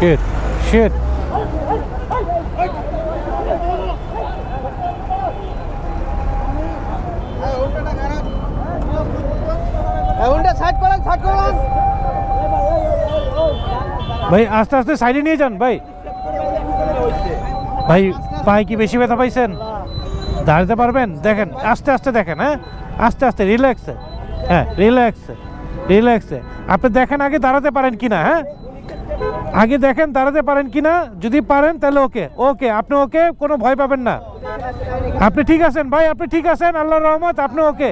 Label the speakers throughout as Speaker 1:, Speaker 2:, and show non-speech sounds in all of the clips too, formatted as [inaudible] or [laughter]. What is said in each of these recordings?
Speaker 1: Shit. Shit. ভাই আস্তে আস্তে সাইডে নিয়ে যান ভাই। ভাই পায়ে কি বেশি ব্যথা পাইছেন? দাঁড়াতে পারবেন? দেখেন আস্তে আস্তে দেখেন হ্যাঁ? আস্তে আস্তে রিল্যাক্সে হ্যাঁ রিল্যাক্সে রিল্যাক্সে আপনি দেখেন আগে দাঁড়াতে পারেন কিনা হ্যাঁ? আগে দেখেন, দাঁড়াতে পারেন কিনা যদি পারেন, তাহলে ওকে ওকে, আপনি ওকে কোনো ভয় পাবেন না। আপনি ঠিক আছেন? ভাই, আপনি ঠিক আছেন? আল্লাহর রহমত, আপনি ওকে?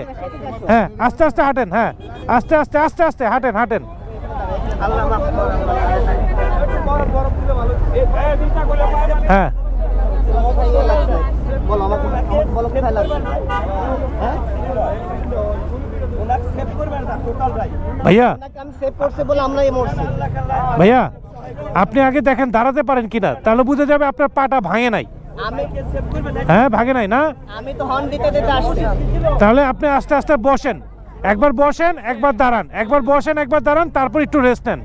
Speaker 1: হ্যাঁ আস্তে আস্তে হাঁটেন হ্যাঁ। আস্তে আস্তে আস্তে আস্তে হাঁটেন হাঁটেন। হ্যাঁ।
Speaker 2: বলো আমাকে আমাকে বলো কোথায় লাগবে হ্যাঁ
Speaker 1: ভাইয়া। ভাইয়া আপনি আগে দেখেন দাঁড়াতে পারেন কিনা তাহলে বুঝে যাবে আপনার পাটা ভাঙে নাই। হ্যাঁ ভাঙে নাই না?
Speaker 2: আমি তো হর্ন দিতে দিতে আসছি।
Speaker 1: তাহলে আপনি আস্তে আস্তে বসেন। একবার বসেন একবার দাঁড়ান। একবার বসেন একবার দাঁড়ান তারপর একটু রেস্ট নেন।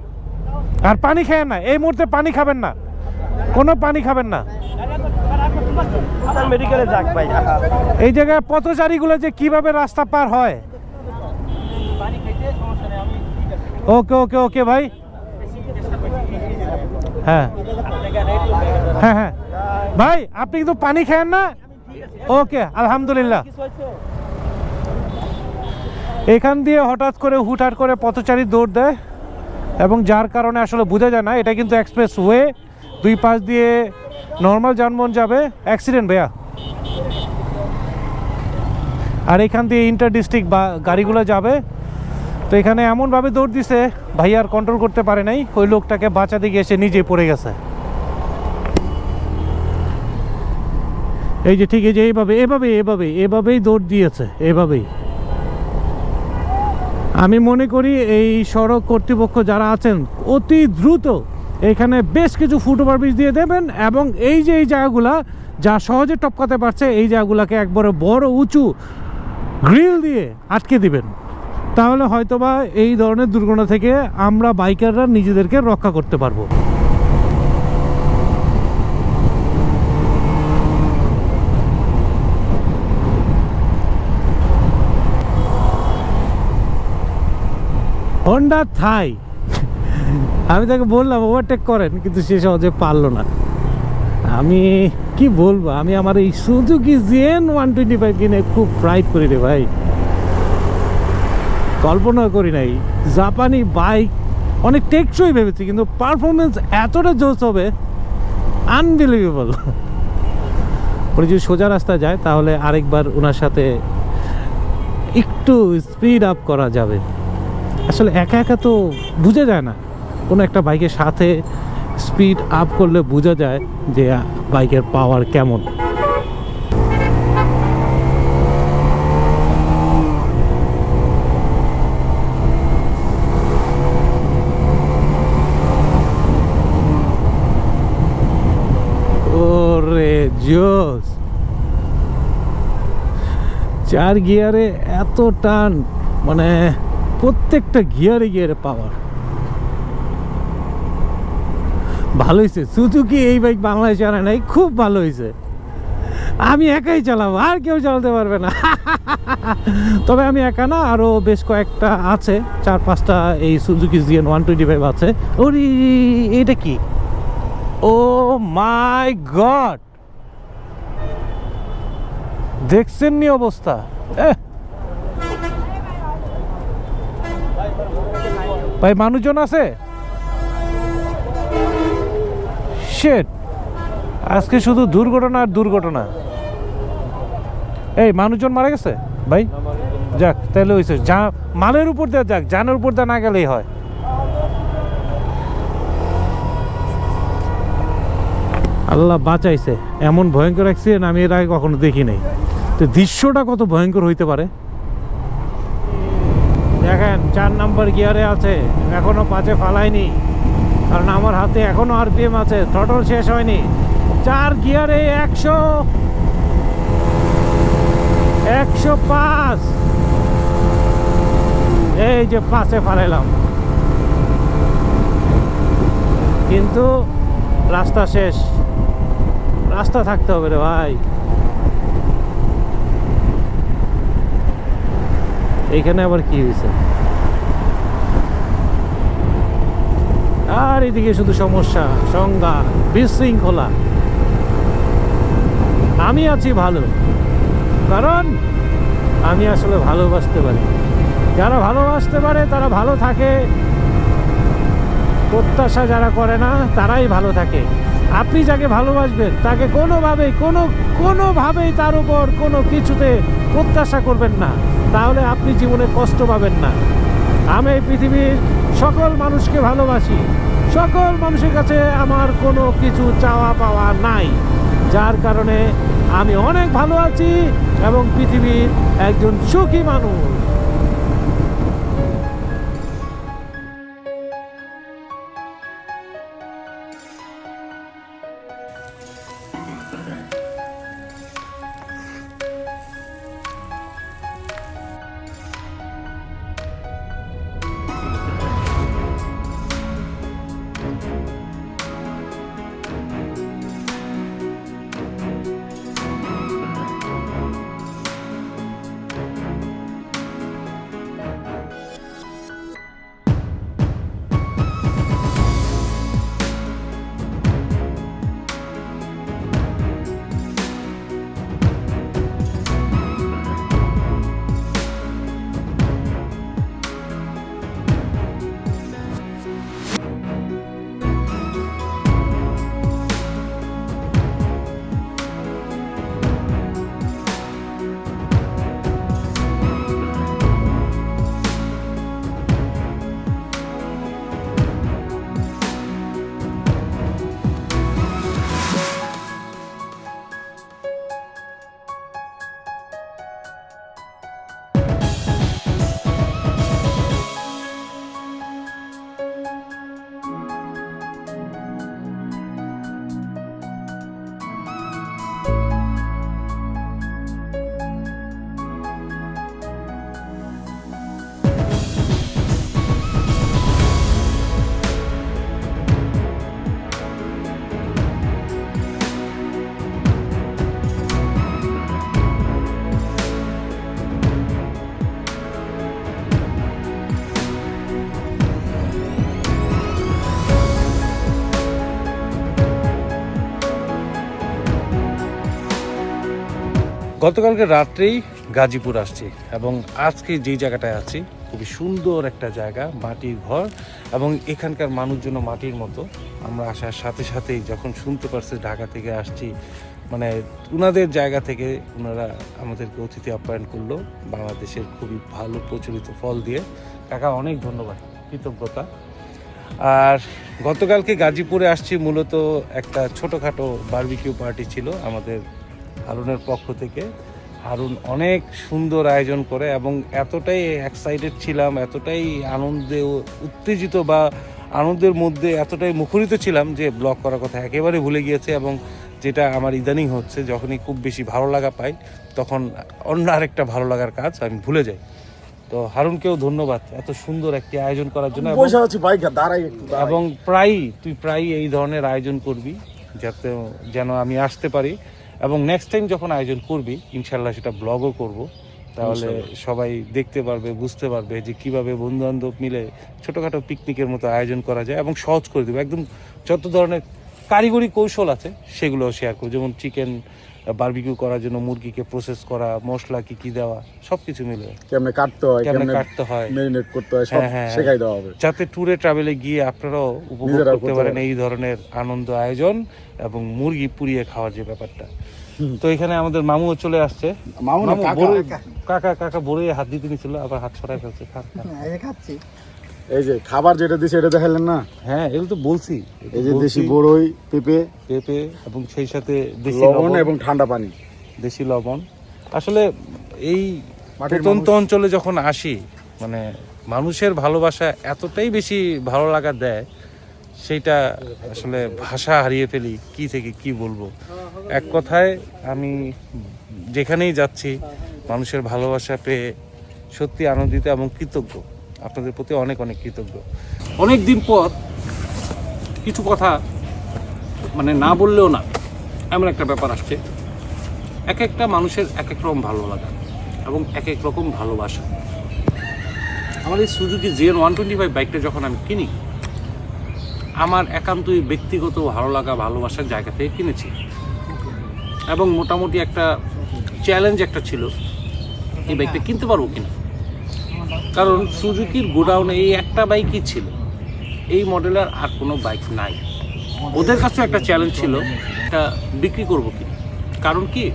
Speaker 1: আর পানি খেয়েন না এই মুহূর্তে পানি খাবেন না। কোনো পানি খাবেন না। এই জায়গায় পথচারীগুলো যে কীভাবে রাস্তা পার হয় ওকে ওকে ওকে ভাই হ্যাঁ। হ্যাঁ হ্যাঁ। ভাই, আপনি কিন্তু পানি খান না? ওকে আলহামদুলিল্লাহ। এখান দিয়ে হঠাৎ করে, হুটহাট করে পথচারী দৌড় দেয় এবং যার কারণে আসলে বোঝা যায় না, এটা কিন্তু এক্সপ্রেস ওয়ে দুই পাশ দিয়ে নর্মাল যানবাহন যাবে। অ্যাক্সিডেন্ট ভাইয়া। আর এখান দিয়ে ইন্টার ডিস্ট্রিক্ট বা গাড়িগুলো যাবে। তো এখানে এমনভাবে দৌড় দিছে, ভাই আর কন্ট্রোল করতে পারে নাই। ওই লোকটাকে বাঁচাতে গিয়ে সে নিজে পড়ে গেছে। এই যে ঠিক এই যে এইভাবে এভাবে এভাবে, এভাবেই দৌড় দিয়েছে, এভাবেই। আমি মনে করি এই সড়ক কর্তৃপক্ষ যারা আছেন, অতি দ্রুত এখানে বেশ কিছু ফুট ওভারব্রিজ দিয়ে দেবেন এবং এই যে এই জায়গাগুলা, যা সহজে টপকাতে পারছে, এই জায়গাগুলোকে একবারে বড় উঁচু গ্রিল দিয়ে আটকে দিবেন। তাহলে হয়তোবা এই ধরনের দুর্ঘটনা থেকে আমরা বাইকাররা নিজেদেরকে রক্ষা করতে পারব। হন্ডা থাই আমি তাকে বললাম ওভারটেক করেন, কিন্তু সে সহজে পারল না। আমি কি বলব, আমি আমার এই সুজুকি ওয়ান টোয়েন্টি ফাইভ কিনে খুব প্রাইড করি রে ভাই। কল্পনা করি নাই। জাপানি বাইক অনেক টেকসই ভেবেছি, কিন্তু পারফরমেন্স এতটা জোস হবে আনবিলিভেবল উনি যদি সোজা রাস্তা যায়, তাহলে আরেকবার ওনার সাথে একটু স্পিড আপ করা যাবে। আসলে একা একা তো বোঝা যায় না। কোনো একটা বাইকের সাথে স্পিড আপ করলে বোঝা যায় যে বাইকের পাওয়ার কেমন ওরে জোস চার গিয়ারে এত টান মানে প্রত্যেকটা গিয়ারে গিয়ারে পাওয়ার ভালো হয়েছে সুজুকি এই বাইক বাংলাদেশে আনে নাই, খুব ভালো হয়েছে আমি একাই চালাবো, আর কেউ চালাতে পারবে না। [laughs] তবে আমি একা না আরও বেশ কয়েকটা আছে, চার পাঁচটা এই Suzuki GN one twenty five আছে। ওরে, এটা কি? ও মাই গড দেখছেন নি অবস্থা। ভাই, মানুষজন আছে? শেট আজকে শুধু দুর্ঘটনা আর দুর্ঘটনা। এই, মানুষজন মারা গেছে? ভাই, যাক, তাহলে হয়েছে যা, মালের উপর দিয়ে যাক জানের উপর দিয়ে না গেলেই হয়। আল্লাহ বাঁচাইছে। এমন ভয়ঙ্কর অ্যাক্সিডেন্ট আমি এর আগে কখনো দেখি নাই তো দৃশ্যটা কত ভয়ঙ্কর হইতে পারে? দেখেন, চার নাম্বার গিয়ারে আছে, এখনও পাঁচে ফালাইনি কারণ আমার হাতে এখনও আরপিএম আছে, থ্রটল শেষ হয়নি। চার গিয়ারে একশো একশো পাঁচ। এই যে পাঁচে ফালাইলাম। কিন্তু রাস্তা শেষ। রাস্তা থাকতে হবে রে ভাই। এইখানে আবার কি হয়েছে? আর এদিকে শুধু সমস্যা, সংজ্ঞা, বিশৃঙ্খলা। আমি আছি ভালো, কারণ আমি আসলে ভালোবাসতে পারি। যারা ভালোবাসতে পারে, তারা ভালো থাকে। প্রত্যাশা যারা করে না, তারাই ভালো থাকে। আপনি যাকে ভালোবাসবেন, তাকে কোনোভাবেই, কোনো, কোনোভাবেই তার উপর কোনো কিছুতে প্রত্যাশা করবেন না। তাহলে আপনি জীবনে কষ্ট পাবেন না। আমি এই পৃথিবীর সকল মানুষকে ভালোবাসি। সকল মানুষের কাছে আমার কোনো কিছু চাওয়া পাওয়া নাই। যার কারণে আমি অনেক ভালো আছি এবং পৃথিবীর একজন সুখী মানুষ।
Speaker 3: গতকালকে রাত্রেই গাজীপুর আসছি এবং আজকে যেই জায়গাটায় আছি, খুবই সুন্দর একটা জায়গা, মাটির ঘর এবং এখানকার মানুষজন মাটির মতো। আমরা আসার সাথে সাথেই যখন শুনতে পারছি ঢাকা থেকে আসছি মানে ওনাদের জায়গা থেকে ওনারা আমাদেরকে অতিথি আপ্যায়ন করল বাংলাদেশের খুবই ভালো প্রচলিত ফল দিয়ে। কাকা, অনেক ধন্যবাদ, কৃতজ্ঞতা। আর গতকালকে গাজীপুরে আসছি, মূলত একটা ছোটোখাটো বার্বিকিউ পার্টি ছিল আমাদের হারুনের পক্ষ থেকে। হারুন অনেক সুন্দর আয়োজন করে এবং এতটাই এক্সাইটেড ছিলাম এতটাই আনন্দে উত্তেজিত বা আনন্দের মধ্যে এতটাই মুখরিত ছিলাম যে ব্লগ করার কথা একেবারে ভুলে গিয়েছে এবং যেটা আমার ইদানিং হচ্ছে যখনই খুব বেশি ভালো লাগা পাই তখন অন্য আরেকটা ভালো লাগার কাজ আমি ভুলে যাই। তো হারুনকেও ধন্যবাদ এত সুন্দর একটি আয়োজন করার জন্য এবং- প্রায়ই তুই প্রায়ই এই ধরনের আয়োজন করবি যাতে যেন আমি আসতে পারি। এবং নেক্সট টাইম যখন আয়োজন করবি ইনশাল্লাহ সেটা ব্লগও করব। তাহলে সবাই দেখতে পারবে বুঝতে পারবে যে কীভাবে বন্ধু বান্ধব মিলে ছোটোখাটো পিকনিকের মতো আয়োজন করা যায় এবং সহজ করে দেবে। একদম যত ধরনের কারিগরি কৌশল আছে সেগুলো শেয়ার করব। যেমন চিকেন বারবিকিউ করার জন্য মুরগিকে প্রসেস করা মশলা কি কি দেওয়া সব কিছু মিলে
Speaker 4: কেমনে কাটতে হয়
Speaker 3: কেমনে কাটতে হয়
Speaker 4: মেরিনেট করতে হয় সব
Speaker 3: হ্যাঁ, হ্যাঁ।
Speaker 4: শেখাই দেওয়া হবে
Speaker 3: যাতে ট্যুরে ট্রাভেলে গিয়ে আপনারাও উপভোগ করতে পারেন। এই ধরনের আনন্দ আয়োজন এবং মুরগি পুড়িয়ে খাওয়ার যে ব্যাপারটা তো এখানে আমাদের মামুও চলে আসছে
Speaker 4: মামু না, কাকা।
Speaker 3: কাকা কাকা বড়ই হাত দিতে নিছিল আবার হাত ছড়াই ফেলছে খান।
Speaker 2: খাচ্ছি
Speaker 4: এই যে খাবার যেটা দিছে এটা দেখালেন না?
Speaker 3: হ্যাঁ এগুলো তো বলছি।
Speaker 4: এই যে দেশি বড়ই পেঁপে।
Speaker 3: পেঁপে এবং সেই সাথে দেশি
Speaker 4: লবণ এবং ঠান্ডা পানি।
Speaker 3: দেশি লবণ। আসলে এই প্রত্যন্ত অঞ্চলে যখন আসি মানে মানুষের ভালোবাসা এতটাই বেশি ভালো লাগা দেয় সেইটা আসলে ভাষা হারিয়ে ফেলি কি থেকে কি বলব? এক কথায় আমি যেখানেই যাচ্ছি মানুষের ভালোবাসা পেয়ে সত্যি আনন্দিত এবং কৃতজ্ঞ। আপনাদের প্রতি অনেক অনেক কৃতজ্ঞ। অনেক দিন পর কিছু কথা মানে না বললেও না, এমন একটা ব্যাপার আসছে। এক একটা মানুষের এক এক রকম ভালো লাগা এবং এক এক রকম ভালোবাসা। আমার এই Suzuki GN one twenty five বাইকটা যখন আমি কিনি, আমার একান্তই ব্যক্তিগত ভালো লাগা, ভালোবাসার জায়গা থেকে কিনেছি। এবং মোটামুটি একটা চ্যালেঞ্জ একটা ছিল, এই বাইকটা কিনতে পারব কিনা? কারণ সুজুকির গোডাউনে এই একটা বাইকই ছিল। এই মডেলের আর কোনো বাইক নাই। ওদের কাছেও একটা চ্যালেঞ্জ ছিল, এটা বিক্রি করব কি? কারণ কি?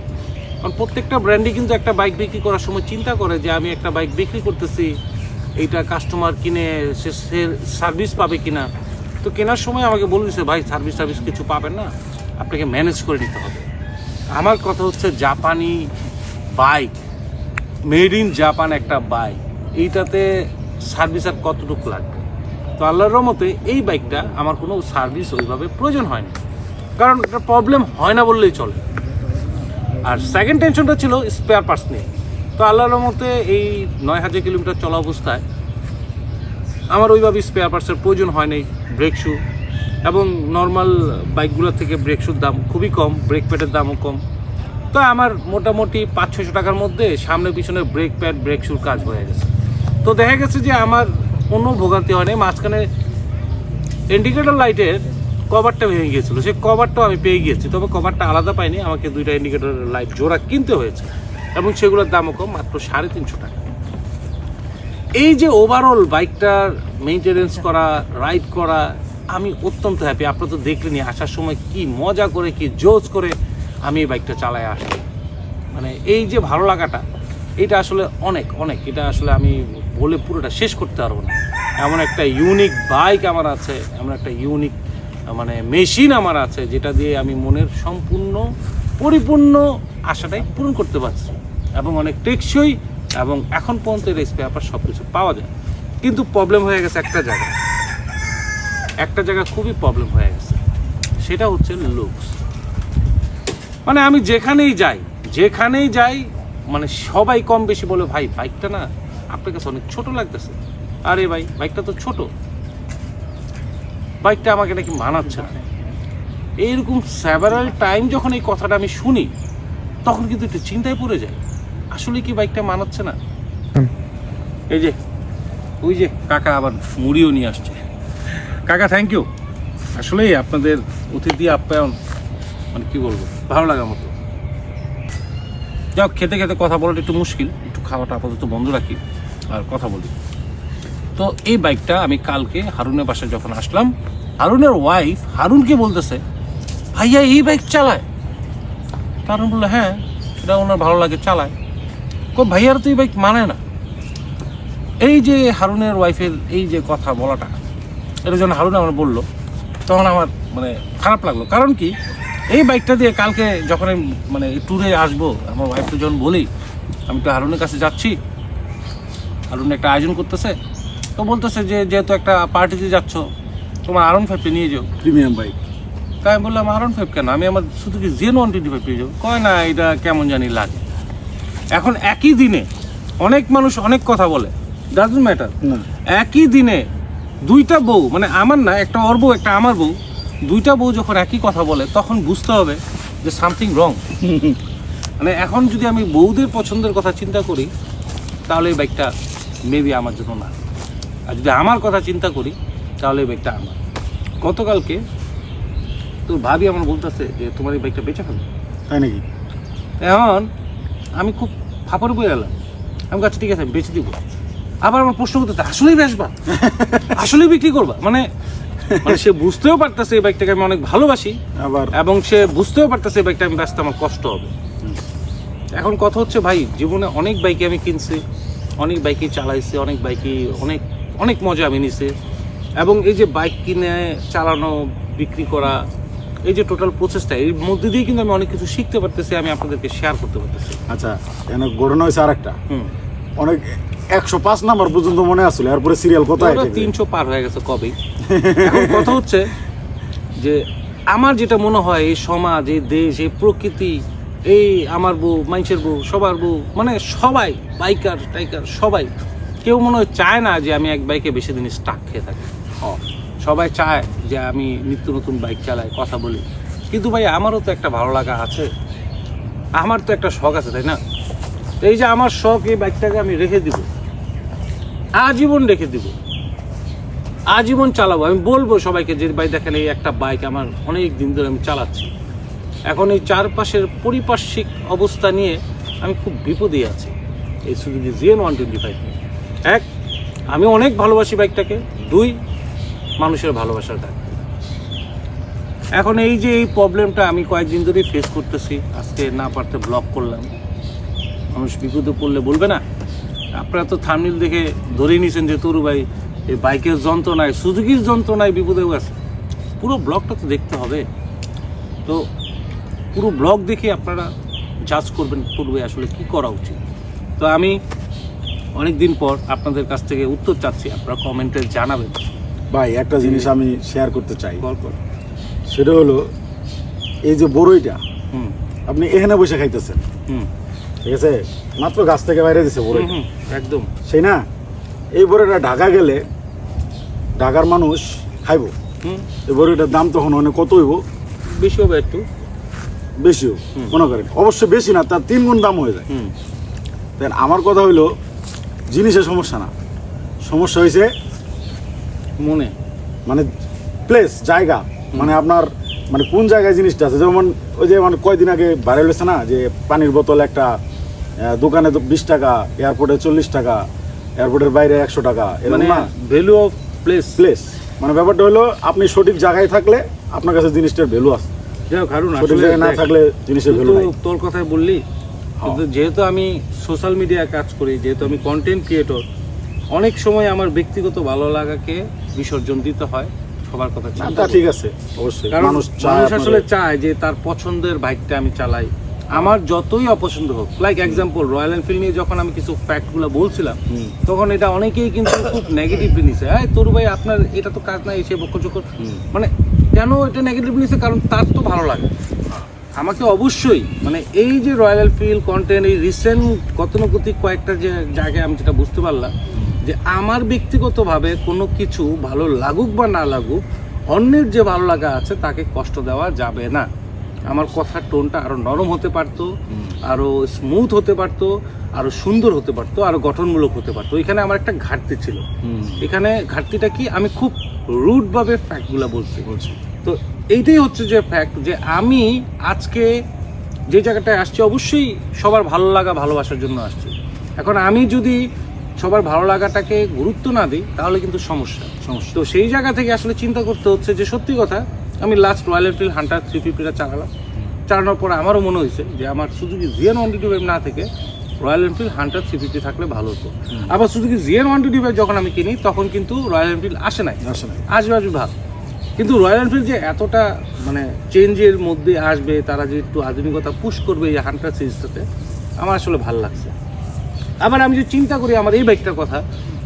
Speaker 3: কারণ প্রত্যেকটা ব্র্যান্ডই কিন্তু একটা বাইক বিক্রি করার সময় চিন্তা করে যে আমি একটা বাইক বিক্রি করতেছি, এইটা কাস্টমার কিনে, সে সার্ভিস পাবে কিনা। তো কেনার সময় আমাকে বলে দিছে, ভাই সার্ভিস সার্ভিস কিছু পাবেন না। আপনাকে ম্যানেজ করে নিতে হবে। আমার কথা হচ্ছে জাপানি বাইক মেড ইন জাপান একটা বাইক এইটাতে সার্ভিস আর কতটুকু লাগবে? তো আল্লাহর রহমতে এই বাইকটা আমার কোনো সার্ভিস ওইভাবে প্রয়োজন হয়নি। কারণ এটা প্রবলেম হয় না বললেই চলে। আর সেকেন্ড টেনশনটা ছিল স্পেয়ার পার্টস নিয়ে। তো আল্লাহর রহমতে এই নয় হাজার কিলোমিটার চলা অবস্থায় আমার ওইভাবে স্পেয়ার পার্টসের প্রয়োজন হয় নাই ব্রেক শু এবং নর্মাল বাইকগুলোর থেকে ব্রেক শুর দাম খুবই কম ব্রেক প্যাডের দামও কম। তো আমার মোটামুটি পাঁচ ছশো টাকার মধ্যে সামনে পিছনে ব্রেক প্যাড ব্রেক শুর কাজ হয়ে গেছে। তো দেখা গেছে যে আমার কোনো ভোগান্তি হয়নি, মাঝখানে ইন্ডিকেটর লাইটের কভারটা ভেঙে গিয়েছিল। সেই কভারটাও আমি পেয়ে গিয়েছি, তবে কভারটা আলাদা পাইনি, আমাকে দুইটা ইন্ডিকেটর লাইট জোড়া কিনতে হয়েছে এবং সেগুলোর দামও কম, মাত্র সাড়ে তিনশো টাকা। এই যে ওভারঅল বাইকটার মেনটেনেন্স করা রাইড করা, আমি অত্যন্ত হ্যাপি আপনারা তো দেখলেনি আসার সময় কি মজা করে, কি জোজ করে আমি এই বাইকটা চালায় আসি মানে এই যে ভালো লাগাটা, এটা আসলে অনেক অনেক। এটা আসলে আমি বলে পুরোটা শেষ করতে পারব না। এমন একটা ইউনিক বাইক আমার আছে, এমন একটা ইউনিক মানে মেশিন আমার আছে, যেটা দিয়ে আমি মনের সম্পূর্ণ, পরিপূর্ণ আশাটাই পূরণ করতে পারছি। এবং অনেক টেকসই, এবং এখন পর্যন্ত এর স্পেয়ার সব কিছু পাওয়া যায়। কিন্তু প্রবলেম হয়ে গেছে একটা জায়গায়। একটা জায়গা খুবই প্রবলেম হয়ে গেছে। সেটা হচ্ছে লুকস মানে আমি যেখানেই যাই যেখানেই যাই মানে সবাই কম বেশি বলে, ভাই বাইকটা না আপনার কাছে অনেক ছোট লাগতেছে। আরে ভাই বাইকটা তো ছোট। বাইকটা আমাকে নাকি মানাচ্ছে না। এইরকম সেভারাল টাইম যখন এই কথাটা আমি শুনি তখন কিন্তু একটু চিন্তায় পড়ে যায় আসলে কি বাইকটা মানাচ্ছে না? এই যে ওই যে কাকা আবার মুড়িও নিয়ে আসছে। কাকা থ্যাংক ইউ আসলে আপনাদের অতিথি আপ্যায়ন মানে কি বলব ভালো লাগার মতো। যাক খেতে খেতে কথা বলাটা একটু মুশকিল একটু খাওয়াটা আপাতত বন্ধ রাখি। আর কথা বলি। তো এই বাইকটা আমি কালকে হারুনের বাসায় যখন আসলাম, হারুনের ওয়াইফ হারুনকে বলতেছে, ভাইয়া, এই বাইক চালায়। কারণ বলল হ্যাঁ এটা ওনার ভালো লাগে, চালায়। কো ভাইয়ার তো এই বাইক মানে না। এই যে হারুনের ওয়াইফের এই যে কথা বলাটা, এটা যখন হারুন আমার বলল, তখন আমার মানে খারাপ লাগল। কারণ কি, এই বাইকটা দিয়ে কালকে যখন আমি মানে ট্যুরে আসব, আমার ওয়াইফকে যখন বলি, আমি তো হারুনের কাছে যাচ্ছি হারুন একটা আয়োজন করতেছে। তো বলতেছে যে যেহেতু একটা পার্টিতে যাচ্ছ তোমার আরন ফাইভটা নিয়ে যাও।
Speaker 4: প্রিমিয়াম বাইক
Speaker 3: তাই আমি বললাম আরন ফাইভ কেন? আমি আমার শুধু কি জেন ওয়ান টোয়েন্টি ফাইভ পেয়ে যাব? কয় না এটা কেমন জানি লাগে। এখন একই দিনে অনেক মানুষ অনেক কথা বলে। ডাজন্ট ম্যাটার একই দিনে দুইটা বউ মানে আমার না একটা ওর বউ একটা আমার বউ দুইটা বউ যখন একই কথা বলে তখন বুঝতে হবে যে সামথিং রং মানে এখন যদি আমি বউদের পছন্দের কথা চিন্তা করি তাহলে এই বাইকটা মেবি আমার জন্য না। আর যদি আমার কথা চিন্তা করি তাহলে এই বাইকটা আমার। গতকালকে তো ভাবি আমার বলতেছে যে তোমার এই বাইকটা বেচে ফেলো
Speaker 4: তাই নাকি?
Speaker 3: এখন আমি খুব ফাপড় বয়ে এলাম আমি কাছে ঠিক আছে আমি বেচে দিব। আবার আমার প্রশ্ন করতে আসলেই বেচবা? [laughs] আসলেই বিক্রি করবা? মানে মানে সে বুঝতেও পারতেছে এই বাইকটাকে আমি অনেক ভালোবাসি
Speaker 4: আবার?
Speaker 3: এবং সে বুঝতেও পারতেছে এই বাইকটা আমি ব্যস্ত আমার কষ্ট হবে। এখন কথা হচ্ছে ভাই জীবনে অনেক বাইকে আমি কিনছি। অনেক বাইকই চালাইছে অনেক বাইকই অনেক অনেক মজা আমি নিছি। এবং এই যে বাইক কিনে চালানো বিক্রি করা এই যে টোটাল প্রসেসটা এর মধ্যে দিয়ে কিন্তু আমি অনেক কিছু শিখতে পারতেছি আমি আপনাদেরকে শেয়ার করতে পারতেছি।
Speaker 4: আচ্ছা এখানে ঘটনা হয়েছে আর একটা
Speaker 3: হুম।
Speaker 4: অনেক একশো পাঁচ নাম্বার পর্যন্ত মনে আসছিল এরপরে সিরিয়াল কোথায়
Speaker 3: তিনশো পার হয়ে গেছে কবেই। এখন কথা হচ্ছে যে আমার যেটা মনে হয় এই সমাজ এই দেশ এই প্রকৃতি এই আমার বউ, মানুষের বউ, সবার বউ মানে সবাই বাইকার টাইকার সবাই। কেউ মনে হয় চায় না যে আমি এক বাইকে বেশি দিন স্টাক খেয়ে থাকি।
Speaker 4: হ্যাঁ।
Speaker 3: সবাই চায় যে আমি নিত্য নতুন বাইক চালাই, কথা বলি। কিন্তু ভাই, আমারও তো একটা ভালো লাগা আছে। আমার তো একটা শখ আছে, তাই না? এই যে আমার শখ, এই বাইকটাকে আমি রেখে দিব। আজীবন রেখে দিব। আজীবন চালাবো। আমি বলব সবাইকে যে, ভাই, দেখেন এই একটা বাইক আমার অনেক দিন ধরে আমি চালাচ্ছি। এখন এই চারপাশের পরিপার্শ্বিক অবস্থা নিয়ে আমি খুব বিপদে আছি। এই Suzuki GN one twenty five এক, আমি অনেক ভালোবাসি বাইকটাকে। দুই, মানুষের ভালোবাসার দাগ। এখন এই যে এই প্রবলেমটা আমি কয়েকদিন ধরেই ফেস করতেছি, আজকে না পারতে ব্লক করলাম। মানুষ বিপদে পড়লে বলবে না। আপনারা তো থামনিল দেখে ধরেই নিয়েছেন যে তরু ভাই, এই বাইকের যন্ত্রণায়, সুজুকির যন্ত্রণায় বিপদেও আছে। পুরো ব্লগটা তো দেখতে হবে। তো পুরো ব্লগ দেখে আপনারা জাজ করবেন পূর্বে আসলে কি করা উচিত। তো আমি অনেক দিন পর আপনাদের কাছ থেকে উত্তর চাচ্ছি আপনারা কমেন্টে জানাবেন।
Speaker 4: ভাই একটা জিনিস আমি শেয়ার করতে চাই। সেটা হলো এই যে বড়ইটা
Speaker 3: হুম।
Speaker 4: আপনি এখানে বসে খাইতেছেন।
Speaker 3: হুম।
Speaker 4: ঠিক আছে? মাত্র গাছ থেকে বাইরে দিছে
Speaker 3: হুম, একদম।
Speaker 4: সেই না? এই বড়ইটা ঢাকা গেলে ঢাকার মানুষ খাইব।
Speaker 3: হুম।
Speaker 4: এই বড়ইটার দাম তখন অনেক কত হইব?
Speaker 3: বেশি হবে একটু।
Speaker 4: বেশিও। মনে করেন। অবশ্যই বেশি না তার তিন গুণ দাম হয়ে যায়। দেন আমার কথা হইল জিনিসের সমস্যা না। সমস্যা হয়েছে
Speaker 3: মনে।
Speaker 4: মানে প্লেস জায়গা। মানে আপনার মানে কোন জায়গায় জিনিসটা আছে? যেমন ওই যে মানে কয়দিন আগে ভাইরাল হয়েছে না যে পানির বোতল একটা দোকানে তো বিশ টাকা এয়ারপোর্টে চল্লিশ টাকা এয়ারপোর্টের বাইরে একশো টাকা এরকম
Speaker 3: মানে
Speaker 4: না?
Speaker 3: ভ্যালু অফ প্লেস
Speaker 4: প্লেস মানে ব্যাপারটা হলো আপনি সঠিক জায়গায় থাকলে আপনার কাছে জিনিসটার ভ্যালু আছে।
Speaker 3: যাই হোক হারুন আসলে
Speaker 4: না থাকলে জিনিসের ভ্যালু নাই।
Speaker 3: তোর কথাই বললি কিন্তু যেহেতু আমি সোশ্যাল মিডিয়ায় কাজ করি যেহেতু আমি কন্টেন্ট ক্রিয়েটর অনেক সময় আমার ব্যক্তিগত ভালো লাগাকে বিসর্জন দিতে হয় সবার কথা চিন্তা
Speaker 4: ঠিক আছে অবশ্যই।
Speaker 3: কারণ
Speaker 4: মানুষ
Speaker 3: আসলে চায় যে তার পছন্দের বাইকটা আমি চালাই। আমার যতই অপছন্দ হোক লাইক এক্সাম্পল রয়্যাল এনফিল্ড নিয়ে যখন আমি কিছু ফ্যাক্টগুলো বলছিলাম তখন এটা অনেকেই কিন্তু খুব নেগেটিভ নিছে এই তরু ভাই আপনার এটা তো কাজ না এসে বক্ষ মানে কেন এটা নেগেটিভ নিছে কারণ তার তো ভালো লাগে। আমাকে অবশ্যই মানে এই যে রয়্যাল এনফিল্ড কন্টেন্ট এই রিসেন্ট গতানুগতিক কয়েকটা যে জায়গায় আমি যেটা বুঝতে পারলাম যে আমার ব্যক্তিগতভাবে কোনো কিছু ভালো লাগুক বা না লাগুক অন্যের যে ভালো লাগা আছে তাকে কষ্ট দেওয়া যাবে না। আমার কথার টোনটা আরও নরম হতে পারতো আরও স্মুথ হতে পারতো আরও সুন্দর হতে পারতো আরও গঠনমূলক হতে পারতো। এখানে আমার একটা ঘাটতি ছিল। এখানে ঘাটতিটা কি? আমি খুব রুটভাবে ফ্যাক্টগুলো বলছি।
Speaker 4: বলছি।
Speaker 3: তো এইটাই হচ্ছে যে ফ্যাক্ট যে আমি আজকে যে জায়গাটায় আসছি অবশ্যই সবার ভালো লাগা ভালোবাসার জন্য আসছি। এখন আমি যদি সবার ভালো লাগাটাকে গুরুত্ব না দিই তাহলে কিন্তু সমস্যা সমস্যা। তো সেই জায়গা থেকে আসলে চিন্তা করতে হচ্ছে যে সত্যি কথা আমি last Royal Enfield Hunter three ফিফটিটা চালালাম। চালানোর পর আমারও মনে হয়েছে যে আমার সুজুকি জিএন ওয়ান টু না থেকে Royal Enfield Hunter three fifty থাকলে ভালো হতো। আবার সুজুকি জিএন ওয়ান ফাইভ যখন আমি কিনি তখন কিন্তু রয়্যাল এনফিল্ড আসে নাই।
Speaker 4: আসে নাই।
Speaker 3: আসবে আসবে ভাব কিন্তু রয়্যাল এনফিল্ড যে এতটা মানে চেঞ্জের মধ্যে আসবে তারা যে একটু আধুনিকতা পুশ করবে এই হান্টার সিরিজটাতে আমার আসলে ভালো লাগছে। আবার আমি যে চিন্তা করি আমার এই বাইকটার কথা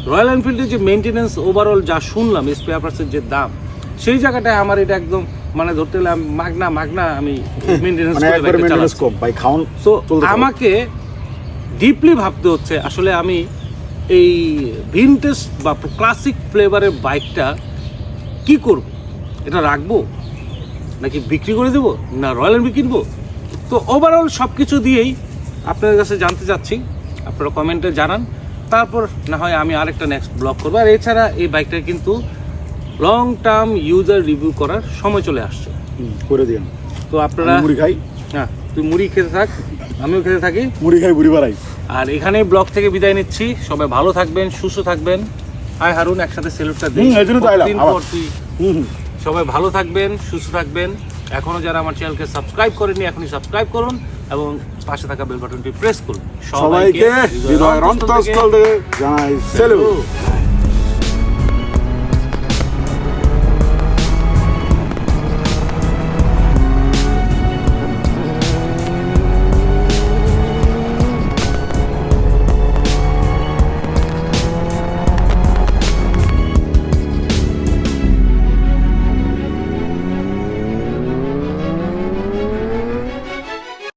Speaker 3: রয়্যাল এনফিল্ডের যে মেনটেনেন্স ওভারঅল যা শুনলাম স্পেয়ার পার্টসের যে দাম সেই জায়গাটায় আমার এটা একদম মানে ধরতে গেলে আমি মাগনা মাগনা আমি মেনটেনেন্স
Speaker 4: মানে
Speaker 3: তো আমাকে ডিপলি ভাবতে হচ্ছে আসলে আমি এই ভিনটেজ বা ক্লাসিক ফ্লেভারের বাইকটা কি করব? এটা রাখব? নাকি বিক্রি করে দেবো? না রয়্যাল এনফিল্ড কিনবো? তো ওভারঅল সব কিছু দিয়েই আপনাদের কাছে জানতে চাচ্ছি। আপনারা কমেন্টে জানান। তারপর না হয় আমি আরেকটা নেক্সট ব্লগ করব। আর এছাড়া এই বাইকটা কিন্তু লং টার্ম ইউজার রিভিউ করার সময় চলে আসছে।
Speaker 4: করে দিন
Speaker 3: তো আপনারা
Speaker 4: মুড়ি খাই।
Speaker 3: হ্যাঁ তুই মুড়ি খেতে থাক। আমিও খেতে থাকি।
Speaker 4: মুড়ি খাই মুড়ি বাড়াই
Speaker 3: আর এখানে ব্লগ থেকে বিদায় নিচ্ছি। সবাই ভালো থাকবেন সুস্থ থাকবেন। হাই হারুন একসাথে সেলুটটা দিই
Speaker 4: হুম, এই জন্য তো আইলাম,
Speaker 3: কতদিন
Speaker 4: আবার।
Speaker 3: পর তুই
Speaker 4: হুম।
Speaker 3: সবাই ভালো থাকবেন সুস্থ থাকবেন। এখনও যারা আমার চ্যানেলকে সাবস্ক্রাইব করেনি এখনই সাবস্ক্রাইব করুন এবং পাশে থাকা বেল বাটনটি প্রেস করুন।
Speaker 4: সবাইকে হৃদয়ের অন্তঃস্থল থেকে জানাই সেলুট
Speaker 3: Hello.